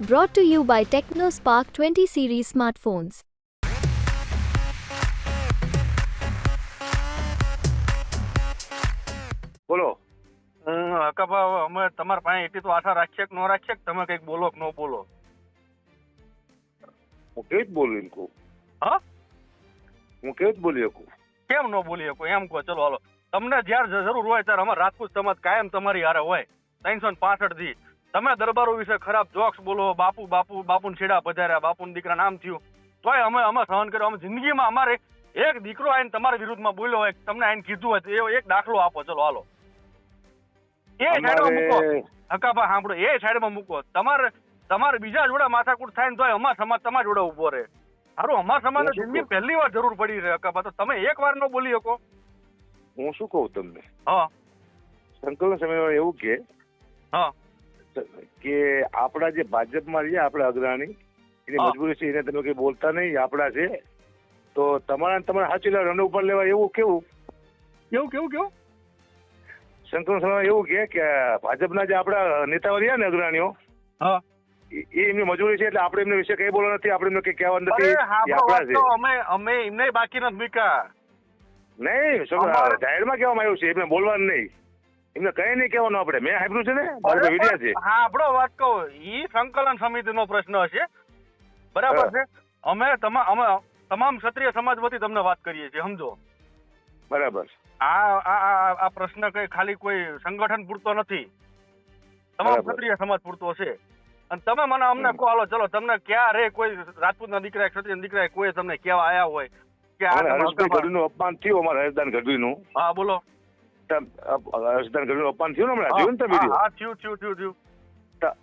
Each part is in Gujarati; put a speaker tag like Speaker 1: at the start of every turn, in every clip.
Speaker 1: Brought to you by TechnoSpark 20 series smartphones.
Speaker 2: બોલો.
Speaker 3: હકાભા અમે તમારા પાસે એટલી તો આશા રાખીએ કે ન રાખીએ કે તમે કંઈક બોલો કે ન બોલો.
Speaker 2: હું કે જ બોલું એમ કહું
Speaker 3: હા?
Speaker 2: હું કે જ બોલી શકું?
Speaker 3: કેમ ન બોલી શકું? એમ કહો ચલો હાલો. તમને જ્યારે જરૂર હોય ત્યારે અમારે રાજપૂત સમાજ કાયમ તમારી હારે હોય. ત્રણસો ને પાસઠથી તમે દરબારો વિશે ખરાબ જોક્સ બોલો બાપુ બાપુ બાપુ છેડા પધાર્યા બાપુ દીકરા નામ થયું. તોય અમે અમે સહન કર્યો અમે જિંદગીમાં અમારે એક દીકરો આઈને તમારા વિરુદ્ધમાં બોલ્યો હોય તમને આઈને કીધું હોય એવો એક દાખલો આપો. ચલો હાલો. એ સાઈડમાં મૂકો. હકાભા સાંભળો. એ સાઈડમાં મૂકો. તમારે તમારે બીજા જોડે માથાકૂટ થાય ને તોય અમાર સમાજ તમારા જોડે ઊભો રહે. સારું અમાર સમાજને જિંદગી પહેલી વાર જરૂર પડી રહે હકાભા તો તમે એક વાર ન બોલી શકો.
Speaker 2: હું શું કહું તમને?
Speaker 3: હા.
Speaker 2: સંકલન સમયમાં એવું કે
Speaker 3: હા.
Speaker 2: કે આપણા જે ભાજપમાં છે આપણા અગ્રણી એની મજબૂરી છે એને તમે કઈ બોલતા નહીં આપણા છે. તો તમારા તમારે સાચી રન ઉપર લેવા એવું કેવું?
Speaker 3: એવું કેવું કેવું?
Speaker 2: સંકલન શર્મા એવું કે કે ભાજપના જે આપણા નેતાઓ રહ્યા ને અગ્રણીઓ એ એમની મજૂરી છે એટલે આપણે એમના વિશે કઈ બોલવા નથી આપણે એમને કઈ કહેવા નથી
Speaker 3: અમે અમે એમને બાકી નથી મૂક્યા.
Speaker 2: નહીં જાહેરમાં કહેવામાં આવ્યું છે એમને બોલવાનું નહીં. એમને કઈ નહીં કહેવાનું આપણે. મેં સાંભળ્યું છે ને? મારે વિડિયા છે.
Speaker 3: હા આપણો વાત કહો. ઈ સંકલન સમિતિનો પ્રશ્ન હશે. બરાબર છે? અમે તમા અમે તમામ ક્ષત્રિય સમાજ વતી તમને વાત કરીએ છીએ સમજો.
Speaker 2: બરાબર.
Speaker 3: આ આ આ પ્રશ્ન કઈ ખાલી કોઈ સંગઠન પૂરતો નથી. તમામ ક્ષત્રિય સમાજ પૂરતો છે. અને તમે મને અમને કહો હાલો ચલો તમને ક્યારે કોઈ રાજપૂતના દીકરા ક્ષત્રિય દીકરા કોઈ તમને કેવા આયા હોય કે આ
Speaker 2: અપમાન થયું અમારે ગઢવી ગઢવીનું.
Speaker 3: હા બોલો.
Speaker 2: હર્ષદાન ગઢવીનું અપમાન થયું ને હમણાં? જોયું ને તમે
Speaker 3: હા, થયું થયું થયું થયું.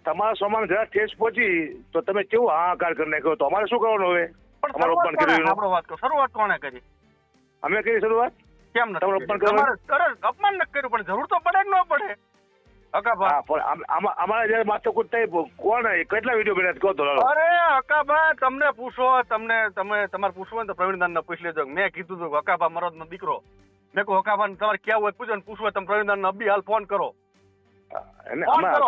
Speaker 2: તમારા સોમાન જરા ઠેસ પહોંચી તો તમે કેવું હાહાકાર કરી નાખ્યો? તો અમારે શું કરવાનું હવે? અમારું અપમાન કર્યું
Speaker 3: આપણો વાત કરો શરૂઆત કોણે કરી?
Speaker 2: અમે કરી શરૂઆત?
Speaker 3: કેમ ન
Speaker 2: તમારું? અપમાન
Speaker 3: અરે, અપમાન ન કર્યું પણ જરૂર તો પડે કે ન પડે?
Speaker 2: અમારે જયારે માથાકૂટ થઈ કોણ કેટલા વીડિયો બનાવ્યા? કહો તો
Speaker 3: અરે હકાભા તમને પૂછો તમને તમે તમારે પૂછવું હોય તો પ્રવીણ દાન પૂછી લેજો. મેં કીધું હતું અકાભા મરદ નો દીકરો. મેં કહું હકાભા ને તમારે કેવું હોય પૂછો ને પૂછવું હોય તમે પ્રવીણદાન ને અબ્બી હાલ ફોન કરો. ફોન કરો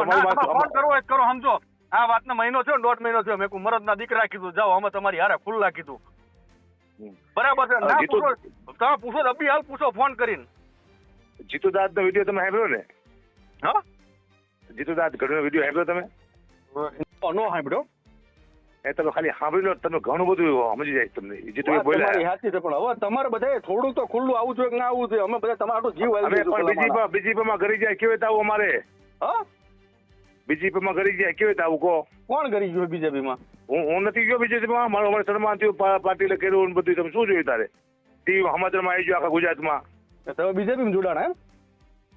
Speaker 3: ફોન કરવો હોય કરો સમજો. આ વાતનો મહિનો થયો દોઢ મહિનો થયો મેં મરદ ના દીકરા કીધું જાઓ અમે તમારી હારે ખુલ્લા કીધું. બરાબર છે ના પૂછો તમે પૂછો અબ્બી હાલ પૂછો ફોન કરીને.
Speaker 2: જીતુ દાદ નો વીડિયો તમે સાંભળ્યો ને?
Speaker 3: હા?
Speaker 2: જીતુ દાદ ગઢવીનો વીડિયો સાંભળ્યો તમે?
Speaker 3: નો સાંભળ્યો.
Speaker 2: એ તમે ખાલી સાંભળી લો તમે ઘણું બધું સમજી જાય તમને.
Speaker 4: જે તમે
Speaker 2: બોલ્યા.
Speaker 4: સાચી છે પણ હવે તમારે બધા થોડું તો ખુલ્લું આવું જોઈએ કે ના આવું જોઈએ? અમે બધા તમારો જીવ આવી
Speaker 2: પણ બીજી બીજીપી માં ઘરી જાય કેવી રીતે આવું અમારે?
Speaker 4: હા?
Speaker 2: બીજીપી માં ઘરી જાય કેવી રીતે આવું કહો?
Speaker 4: કોણ ઘરી ગયો બીજેપી માં
Speaker 2: હું હું નથી ગયો બીજેપી માં મારો અમારે શર્મા થયું પાટીલે કર્યું બધું તમે શું જોયું તારે? ટીવી સમાચારમાં આવી ગયો આખા ગુજરાતમાં.
Speaker 4: તમે બીજેપી માં જોડાણ એમ?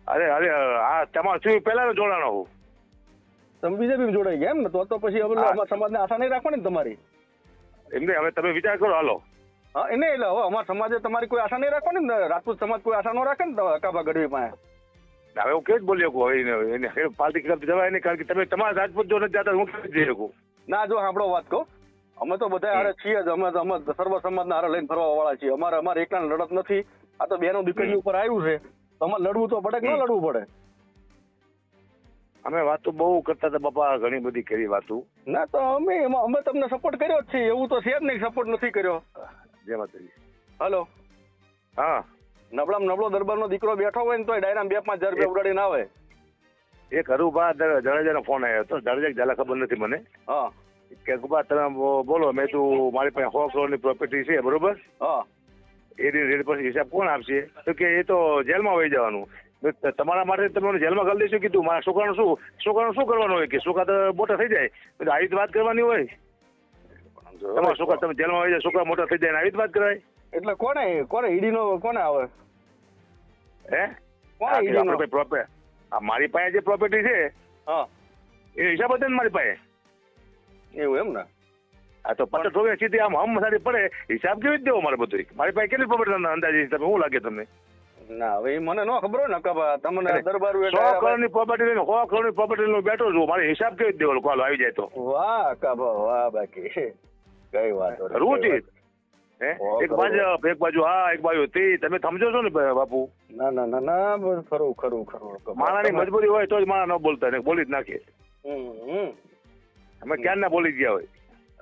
Speaker 2: અરે અરે આ તમારું પેલા નો જોડાણો હું.
Speaker 4: તમે બીજેપી જોડાઈ ગયા એમ ને? તો તો પછી હવે સમાજને આશા નહીં રાખવાની તમારી?
Speaker 2: એમને હવે તમે વિચાર કરો હાલો.
Speaker 4: હા એને એટલે હવે અમારા સમાજે તમારી કોઈ આશા નહીં રાખવાની ને? રાજપૂત સમાજ કોઈ આશા ન રાખે ને કાબા ગઢવી પાસે?
Speaker 2: હવે હું કેવી બોલી શકું? હવે એને એને પાર્ટી ખિલાફ જવાય નહીં કારણ કે તમે તમારા રાજપૂત જો નથી જતા હું કેવી જઈ શકું?
Speaker 4: ના જો સાંભળો વાત કહો. અમે તો બધા હારે છીએ જ. અમે અમે સર્વ સમાજના હારે લઈને ફરવા વાળા છીએ. અમારે અમારે એકલા લડત નથી. આ તો બેનો દીકરી ઉપર આવ્યું છે. તો અમારે લડવું તો પડે કે ન લડવું પડે?
Speaker 2: અમે વાતો બહુ કરતા હતા બાપા ઘણી બધી કરી વાતો.
Speaker 4: ના તો અમે અમે તમને સપોર્ટ કર્યો જ છે એવું તો છે જ નહીં સપોર્ટ નથી કર્યો.
Speaker 2: જય માતાજી.
Speaker 4: હલો
Speaker 2: હા.
Speaker 4: નબળામ નબળો દરબારનો દીકરો બેઠો હોય ને તો ડાયરામ બે પાંચ હજાર રૂપિયા ઉડાડીને આવે.
Speaker 2: એક હરુભા જાડેજાનો ફોન આવ્યો હતો. જાડેજા જલા ખબર નથી મને.
Speaker 4: હા.
Speaker 2: કે ગુબા તમે બોલો મેં તું મારી પાસે સો કરોડની પ્રોપર્ટી છે બરોબર?
Speaker 4: હા.
Speaker 2: એની રેટ પર હિસાબ કોણ આપશે? તો કે એ તો જેલમાં વહી જવાનું. તમારા માટે તમે જેલમાં કરી દઈશું કીધું. મારા છોકરાનું શું છોકરાનું શું કરવાનું હોય કે છોકરા તો મોટા થઈ જાય? આવી જ વાત કરવાની હોય? તમારા છોકરા તમે જેલમાં આવી જાય છોકરા મોટા થઈ જાય આવી જ વાત કરાય?
Speaker 4: એટલે કોને કોને ઈડી નો કોને આવે?
Speaker 2: હે?
Speaker 4: કોને
Speaker 2: આ પ્રોપર મારી પાસે જે પ્રોપર્ટી છે
Speaker 4: હા.
Speaker 2: એ હિસાબ હતો ને મારી પાસે?
Speaker 4: એવું એમ ને?
Speaker 2: આ તો પટેલ ઠોકે સીધી આમ હમ સારી પડે. હિસાબ કેવી રીતે દેવો મારે બધું મારી પાસે કેટલી પ્રોપર્ટી અંદાજે? તમે શું લાગે તમને?
Speaker 4: ના હવે મને ન ખબર હોય ને કબા તમને દરબાર
Speaker 2: સો કરોડની પ્રોપર્ટી લઈને સો કરોડની પ્રોપર્ટી લઈને બેઠો છું મારે હિસાબ કેવી રીતે દેવો કોલ આવી જાય તો.
Speaker 4: વાહ કબા વાહ બાકી. કઈ વાત રૂચિ
Speaker 2: એક બાજુ એક બાજુ હા એક બાજુ. તે તમે સમજો છો ને બાપુ?
Speaker 4: ના ના ના ના ખરું ખરું ખરું. માણા
Speaker 2: માણાની મજબૂરી હોય તો જ માણા ન બોલતા ને બોલી જ નાખે. અમે ક્યાં ના બોલી ગયા હોય?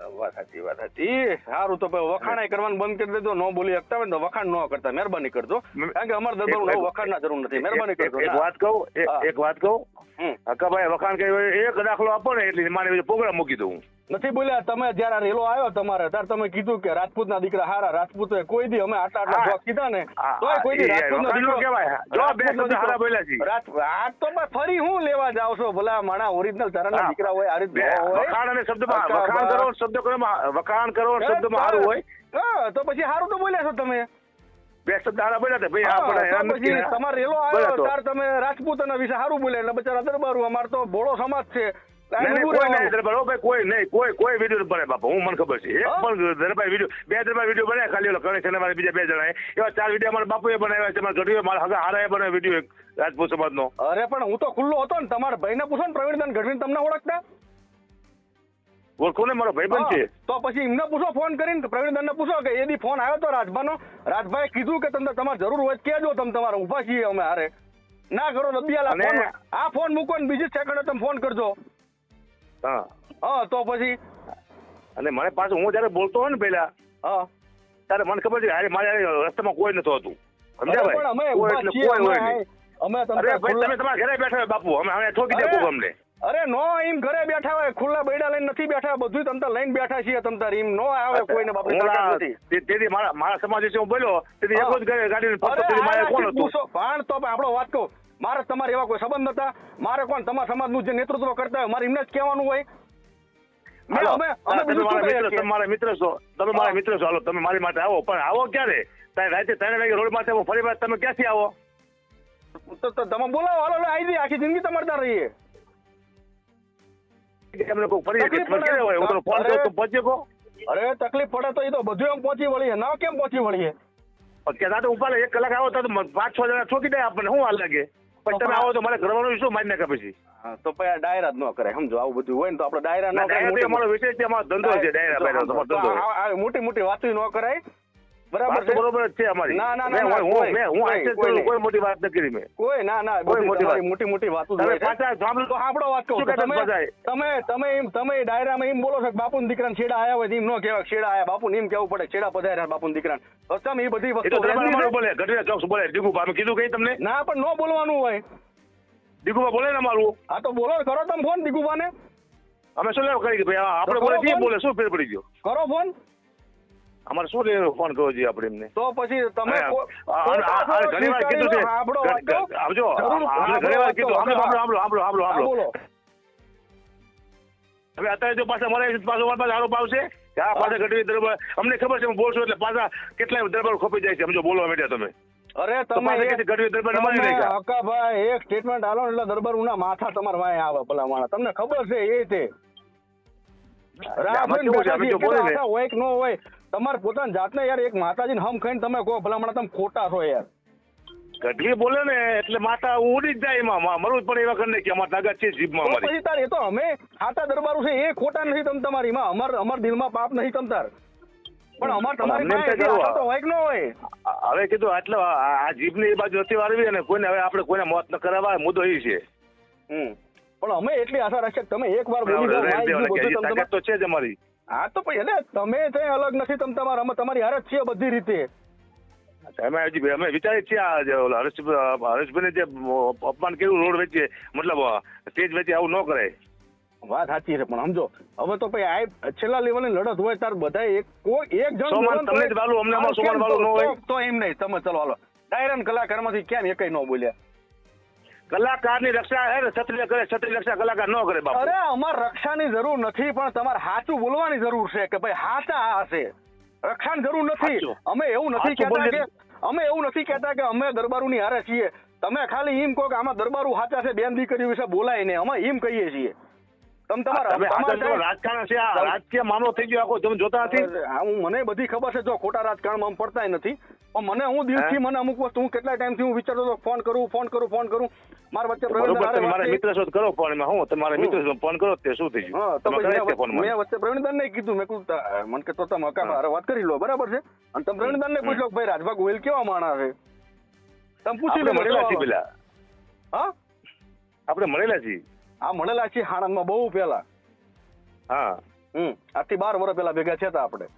Speaker 3: વાત સાચી વાત સાચી. સારું તો વખાણ કરવાનું બંધ કરી દેજો. ન બોલી શકતા હોય તો વખાણ ન કરતા. મહેરબાની કરજો. કારણ કે અમારા દરબાર
Speaker 2: વખાણ
Speaker 3: ના જરૂર નથી. મહેરબાની કરજો.
Speaker 2: એક વાત કહું એક- વાત કહું. હકાભાઈ વખાણ કહ્યું એક દાખલો આપો ને એટલે માને પ્રોગ્રામ મૂકી દઉં
Speaker 3: નથી બોલ્યા તમે જયારે રેલો આવ્યો તમારે ત્યારે તમે કીધું કે રાજપૂતના દીકરા હારા રાજપૂત કોઈ દી અમે આટલા આટલા જોક કીધા ને તો કોઈ દી રાજપૂત
Speaker 2: નો કહેવાય. જો બે શબ્દ
Speaker 3: દીકરો-
Speaker 2: હારા બોલ્યા છીએ.
Speaker 3: રાજ- આ તો ફરી હું લેવા જાવ છો ભલા માણા ઓરિજિનલ
Speaker 2: તારા.
Speaker 3: દીકરા હોય આ રીત ન
Speaker 2: વખાણ અને શબ્દમાં. વખાણ કરો શબ્દ કરો વખાણ કરો શબ્દમાં સારું હોય
Speaker 3: તો પછી સારું તો બોલ્યા છો તમે
Speaker 2: બે શબ્દ હારા બોલ્યા હતા ભાઈ આપણે
Speaker 3: પછી. તમારે રેલો આવ્યો ત્યારે તમે રાજપૂત વિશે સારું બોલ્યા એટલે બચારા દરબારું અમાર તો ભોળો સમાજ છે
Speaker 2: કોઈ નહીં
Speaker 3: રહેવાનું.
Speaker 2: દરબાર હો ભાઈ કોઈ કોઈ કોઈ વીડિયો બને બાપા હું મને ખબર છે એક પણ દરબાર વીડિયો બે દરબાર વીડિયો બનાવ્યા ખાલી ઓલો ગણેશ અને બીજા બે જણા એવા ચાર વીડિયો અમારા બાપુએ બનાવ્યા છે મારા ગઢવીએ મારા હગા હારાએ બનાવ્યો વીડિયો એક રાજપૂત સમાજનો.
Speaker 3: અરે પણ હું તો ખુલ્લો હતો ને તમારા ભાઈને પૂછો ને પ્રવીણદાન ગઢવીને તમને ઓળખતા?
Speaker 2: ઓળખો ને મારો ભાઈબંધ છે.
Speaker 3: તો પછી એમને પૂછો ફોન કરીને કે પ્રવીણદાનને પૂછો કે એદી ફોન આવ્યો તો રાજભાનો? રાજભાઈ કીધું કે તમને તમારે જરૂર હોય કહેજો તમે તમારે ઊભા છીએ અમે હારે. ના કરો તો બિયાલા
Speaker 2: અને-
Speaker 3: ફોન આ ફોન મૂકો ને બીજી સેકન્ડે તમે ફોન કરજો.
Speaker 2: હા.
Speaker 3: હા તો પછી?
Speaker 2: અને મને પાછું હું જયારે બોલતો હોય ને પેલા
Speaker 3: હા.
Speaker 2: ત્યારે મને ખબર છે અરે મારે રસ્તામાં કોઈ નતું હતું. સમજ્યા ભાઈ કોઈ એટલે કોઈ હોય નહીં.
Speaker 3: અમે
Speaker 2: અરે ભાઈ તમે તમારા ઘરે બેઠા બાપુ અમે અમે ઠોકી દે
Speaker 3: અરે,
Speaker 2: અમને
Speaker 3: અરે નો એમ ઘરે બેઠા હોય ખુલ્લા બૈડા લઈને નથી બેઠા બધું તમતા લઈને બેઠા છીએ તમતાર રીમ નો આવે કોઈને બાપની તાકાત નથી.
Speaker 2: તેથી મારા મારા સમાજ વિશે હું બોલ્યો? તેથી એક જ ગાડી- ગાડીને ફરતો મારે કોણ હતું?
Speaker 3: ભાણ તો આપણો વાત કહું. મારે તમારે એવા કોઈ સંબંધ હતા મારે કોણ? તમારા સમાજનું જે નેતૃત્વ કરતા હોય મારે એમને જ કહેવાનું હોય.
Speaker 2: મારા મિત્ર? તમે મારા મિત્ર છો. તમે મારા મિત્ર છો. હાલો તમે મારી માટે આવો. પણ આવો ક્યારે? રાતે ત્રણ વાગે રોડ માથે ફરી વાર તમે ક્યાંથી આવો?
Speaker 3: તમે બોલાવો. હાલો હાલો, આવી આખી જિંદગી તમારે ત્યાં રહીએ.
Speaker 2: એમને કોઈ ફરી
Speaker 3: તકલીફ
Speaker 2: હોય. હું તમને ફોન
Speaker 3: અરે.
Speaker 2: કરું તો પહોંચી શકો
Speaker 3: અરે તકલીફ પડે તો એ તો બધું એમ પહોંચી વળીએ. ના કેમ પહોંચી વળીએ?
Speaker 2: કેતા તો ઉપાડે એક કલાક આવો તો પાંચ છ જણા છોકી દે આપણને. શું હાલ લાગે? પણ તમે આવો તો મારે કરવાનું શું મારી નાખે પછી?
Speaker 3: તો પછી આ ડાયરા જ ન કરે. સમજો આવું બધું હોય ને તો આપણે ડાયરા
Speaker 2: ના,
Speaker 3: કરે
Speaker 2: અમારો વિષય છે અમારો ધંધો છે ડાયરા
Speaker 3: મોટી મોટી વાતો ન કરાય. બરાબર છે?
Speaker 2: બરોબર છે અમારી.
Speaker 3: ના, ના, ના,
Speaker 2: હું-
Speaker 3: કોઈ-
Speaker 2: હું આશ્ચર્ય કરું, કોઈ મોટી વાત નથી કરી મેં.
Speaker 3: કોઈ ના ના
Speaker 2: કોઈ મોટી વાત.
Speaker 3: મોટી મોટી વાતો
Speaker 2: તમે પાછા સાંભળો
Speaker 3: તો સાંભળો વાત કહું
Speaker 2: શું
Speaker 3: તો
Speaker 2: કહેતા
Speaker 3: તમે તમે તમે એમ તમે ડાયરામાં એમ બોલો છો કે બાપુ દીકરાને છેડા આયા હોય એમ ન કહેવાય છેડા આયા. બાપુ એમ કેવું પડે છેડા પધાર્યા બાપુ દીકરાને. બસ તમે એ બધી વસ્તુ?
Speaker 2: બોલે. ચોક્સ બોલે. કીધું કઈ તમને?
Speaker 3: ના પણ ન બોલવાનું હોય.
Speaker 2: ડીગુબા બોલે ને મારું
Speaker 3: આ તો બોલો કરો તમે ફોન દીકુબાને.
Speaker 2: અમે શું લેવા કરી ભાઈ? આપણે બોલે. બોલે શું ફેર પડી ગયો?
Speaker 3: કરો ફોન.
Speaker 2: અમારે શું લઈને ફોન કરવો જોઈએ આપણે એમને?
Speaker 3: તો પછી તમે
Speaker 2: ઘણી વાર કીધું છે. આવજો. ઘણી વાર કીધું.
Speaker 3: સાંભળો
Speaker 2: સાંભળો સાંભળો સાંભળો હવે અત્યારે જો પાછા મળે પાછો પાસે આરોપ આવશે હા પાછા ઘટવી દરબાર અમને ખબર છે હું બોલશું એટલે પાછા કેટલાય દરબાર ખોપી જાય છે સમજો બોલવા માંડ્યા તમે.
Speaker 3: અરે તમે. હકાભાઈ એક સ્ટેટમેન્ટ આલો એટલે દરબાર ઉના માથા તમારા વાય આવે ભલા માણસ તમને ખબર છે એ તે. હોય કે ન હોય તમારે પોતાની જાતને યાર એક માતાજીને હમ ખાઈને તમે કહો ભલા તમે ખોટા છો યાર.
Speaker 2: ગઢવી બોલે ને એટલે માતા ઉડી જ જાય એમાં. મા- મરવું પણ એવા કરી કે અમારે તાકાત છે જીભમાં અમારી
Speaker 3: પછી તાર એ તો અમે ખાતા દરબારું છે એ ખોટા નથી તમ તમારી. માં અમાર અમાર દિલમાં પાપ નથી તમ તાર. પણ અમાર તમારી આશા તો હોય કે ન હોય.
Speaker 2: હવે કીધું આટલો આ જીભની એ બાજુ નથી વાળવી અને કોઈને હવે આપણે કોઈને મોત ન કરાવવા મુદ્દો એ છે.
Speaker 3: હમ. પણ અમે એટલી આશા રાખીએ કે તમે એક વાર બોલી
Speaker 2: તો છે જ અમારી.
Speaker 3: હા તો પછી એટલે તમે છે અલગ નથી તમે તમારા અમે તમારી હારે જ છીએ બધી રીતે.
Speaker 2: અમે હજી અમે વિચારીએ છીએ આ હરેશ હરેશભાઈને જે અપમાન કર્યું રોડ વેચીએ મતલબ સ્ટેજ વચ્ચે આવું ન કરાય.
Speaker 3: વાત સાચી છે પણ સમજો હવે તો પછી આ છેલ્લા લેવલની લડત હોય તાર બધા એક કોઈ એક જણ
Speaker 2: સોમાન તમને જ વાલું, અમને સોમાન વાલું ન હોય?
Speaker 3: તો- તો એમ નહીં તમે ચલો હાલો. ડાયરન કલાકારમાંથી કેમ એકય ન બોલ્યા.
Speaker 2: કલાકારની રક્ષા હે ને ક્ષત્રિય કરે ક્ષત્રિય રક્ષા કલાકાર ન કરે બાપુ.
Speaker 3: અરે અમાર રક્ષાની જરૂર નથી પણ તમારે સાચું બોલવાની જરૂર છે કે ભાઈ હાચા આ હશે રક્ષાની જરૂર નથી. અમે એવું નથી કહેતા કે અમે એવું નથી કહેતા કે અમે દરબારુની હારે છીએ. તમે ખાલી એમ કહો કે આમાં દરબારું હાચા છે બેન દીકરીઓ વિશે બોલાય ને અમે એમ કહીએ છીએ. તમે તમારા
Speaker 2: રાજકારણ છે આ રાજકીય મામલો થઈ ગયો આખો તમે જોતા નથી?
Speaker 3: હું મને બધી ખબર છે જો ખોટા રાજકારણમાં પડતાય નથી. મને હું દિલથી મને અમુક વસ્તુ હું કેટલા ટાઈમથી હું વિચારતો હતો ફોન કરું ફોન કરું ફોન કરું. મારા વચ્ચે પ્રવીણ
Speaker 2: મારા મિત્ર શોધ કરો ફોન એમાં. હું તમારા મિત્ર છો ફોન કરો તે શું થઈ
Speaker 3: હા
Speaker 2: ગયું
Speaker 3: તો
Speaker 2: છે
Speaker 3: મેં મેં વચ્ચે પ્રવીણદાન ને કીધું મેં કીધું મને કે તો તમે અકા વાત કરી લો બરાબર છે? અને તમે પ્રવીણદાન ને પૂછ લો ભાઈ રાજભા ગોયલ કેવા માણસ છે? તમે પૂછી લો
Speaker 2: મળેલા છીએ પેલા.
Speaker 3: હા?
Speaker 2: આપણે મળેલા છીએ.
Speaker 3: આ મળેલા છીએ માં બહુ પેલા
Speaker 2: હા.
Speaker 3: હમ આજથી બાર વર્ષ પેલા ભેગા થયા હતા આપણે.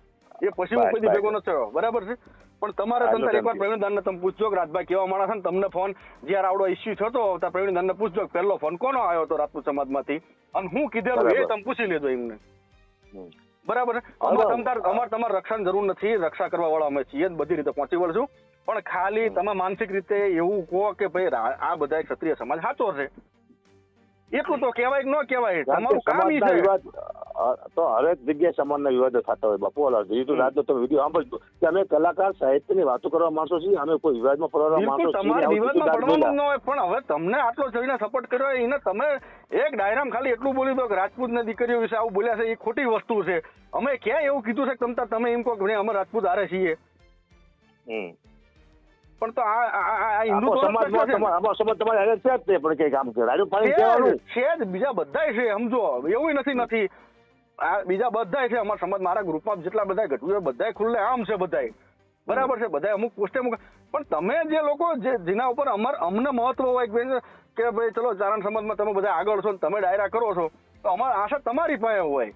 Speaker 3: એ પછી હું કોઈ ભેગો નથી થયો બરાબર છે? પણ તમારે તંત્ર એકવાર
Speaker 2: સમજી.
Speaker 3: પ્રવીણદાનને તમે પૂછજો કે રાજભાઈ કેવા માણસ ને તમને ફોન જ્યારે આવડો ઇસ્યુ થતો ત્યારે પ્રવીણદાનને પૂછજો કે પહેલો ફોન કોનો આવ્યો હતો રાજપૂત સમાજમાંથી? અને હું કીધેલું એ. તમે પૂછી લેજો એમને. બરાબર છે? તમતાર અમાર તમારે રક્ષણ જરૂર નથી રક્ષા કરવા વાળા અમે છીએ બધી રીતે પહોંચી વળશું પણ ખાલી તમે માનસિક રીતે એવું કહો કે ભાઈ આ બધા ક્ષત્રિય સમાજ સાચો છે. એટલું તો કહેવાય કે ન કહેવાય તમારું કામ છે.
Speaker 2: તો હરેક જગ્યાએ સમાનના વિવાદો થતા હોય. બાપુ ઓલા એ તો રાતનો તમે વીડિયો સાંભળજો કે અમે કલાકાર સાહિત્યની વાતો કરવા માણસો છીએ અમે કોઈ વિવાદમાં પડવા માણસો છીએ
Speaker 3: વિવાદમાં પડવાનું ન હોય પણ હવે તમને આટલો જઈને સપોર્ટ કર્યો એને તમે એક ડાયરામ ખાલી એટલું બોલી દો કે રાજપૂતની દીકરીઓ વિશે આવું બોલ્યા છે એ ખોટી વસ્તુ છે. અમે ક્યાં એવું કીધું છે તમતા તમે એમ કહો કે અમે રાજપૂત આરે છીએ.
Speaker 2: હમ.
Speaker 3: પણ તો આ હિન્દુ
Speaker 2: સમાજ તમારે છે જ તે પણ કઈ કામ કરે રાજુ પાણી
Speaker 3: છે જ, બીજા બધા છે સમજો એવું નથી નથી. આ બીજા બધા છે અમારા સમાજ મારા ગ્રુપમાં જેટલા બધા ઘટવું બધા ખુલ્લે આમ છે બધા બરાબર છે? બધા અમુક પોસ્ટે અમુક પણ તમે જે લોકો જે જેના ઉપર અમર અમને મહત્વ હોય કે ભાઈ ચલો ચારણ સમાજમાં તમે બધા આગળ છો ને તમે ડાયરા કરો છો તો અમારી આશા તમારી પાસે હોય.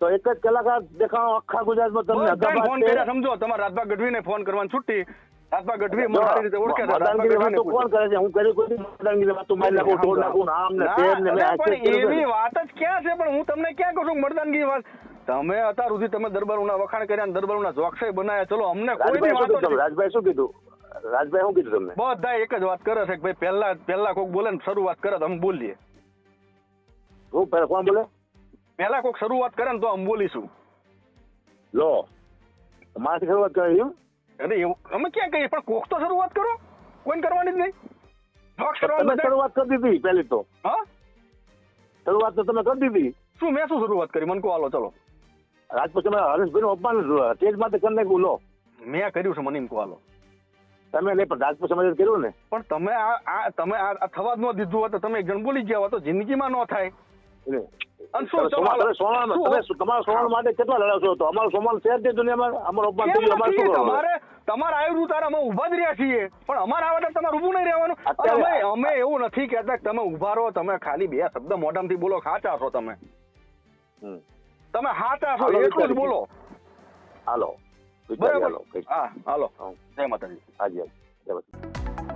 Speaker 2: તો એક જ કલાકાર દેખાણો આખા ગુજરાતમાં તમને
Speaker 3: ફોન કર્યા સમજો તમારા રાજભા ગઢવીને ફોન કરવાની છૂટી રાજભા ગઢવી મારી રીતે ઓળખ્યા રાજભા
Speaker 2: વાતો કોણ કરે છે? હું કરી કોઈ દી વાતો મારી નાખું તોડ નાખું આમ ને તેમ ને
Speaker 3: પણ એવી વાત જ ક્યાં છે? પણ હું તમને ક્યાં કહું છું મરદાનગી વાત. તમે અત્યાર સુધી તમે દરબારોના વખાણ કર્યા દરબારોના જોક્ષય બનાયા ચલો અમને કોઈ વાતો
Speaker 2: રાજભાઈ શું કીધું? રાજભાઈ શું કીધું તમને?
Speaker 3: બધા એક જ વાત કરે છે કે ભાઈ પહેલા પહેલા કોક બોલે ને શરૂઆત કરે તો અમે બોલીએ.
Speaker 2: હું પહેલા કોણ બોલે?
Speaker 3: પહેલા કોક શરૂઆત કરે ને તો અમે બોલીશું.
Speaker 2: લો મારાથી શરૂઆત કરી?
Speaker 3: અરે એવું અમે ક્યાં કહીએ? પણ કોક તો શરૂઆત કરો. કોઈને કરવાની જ નહીં.
Speaker 2: શરૂઆત કરી દીધી પહેલી તો.
Speaker 3: હા?
Speaker 2: શરૂઆત તો તમે કરી દીધી.
Speaker 3: શું મેં શું શરૂઆત કરી? મને કહો હાલો ચલો.
Speaker 2: રાજપૂત તમે હરેશભાઈ નું અપમાન તેજ માટે કરી બોલો
Speaker 3: મેં કર્યું છે મને એમ કહો હાલો.
Speaker 2: તમે નહીં પણ રાજપૂત સમાજ કર્યું ને.
Speaker 3: પણ તમે આ તમે આ આ થવા જ ન દીધું હોત તમે એક જણ બોલી ગયા હોત તો જિંદગીમાં ન થાય. અને શું
Speaker 2: તમે સોમાન- તમે તમારા સોમાન માટે કેટલા લડાશો તો અમારું સોમાન છે જ નહીં દુનિયામાં અમારું અપમાન
Speaker 3: કેમ
Speaker 2: અમારે શું
Speaker 3: તમારે તમારે આયુ તારે અમે ઊભા જ રહ્યા છીએ. પણ અમારા આવે તમારે ઊભું નહીં રહેવાનું. અમે અમે એવું નથી કહેતા કે તમે ઊભા રહો તમે ખાલી બે શબ્દ મોઢામાંથી બોલો સાચા છો તમે. તમે સાચા છો એટલું જ બોલો.
Speaker 2: હાલો.
Speaker 3: બરાબર? હા હાલો. જય માતાજી.
Speaker 2: હાજી હાજી. જય માતાજી.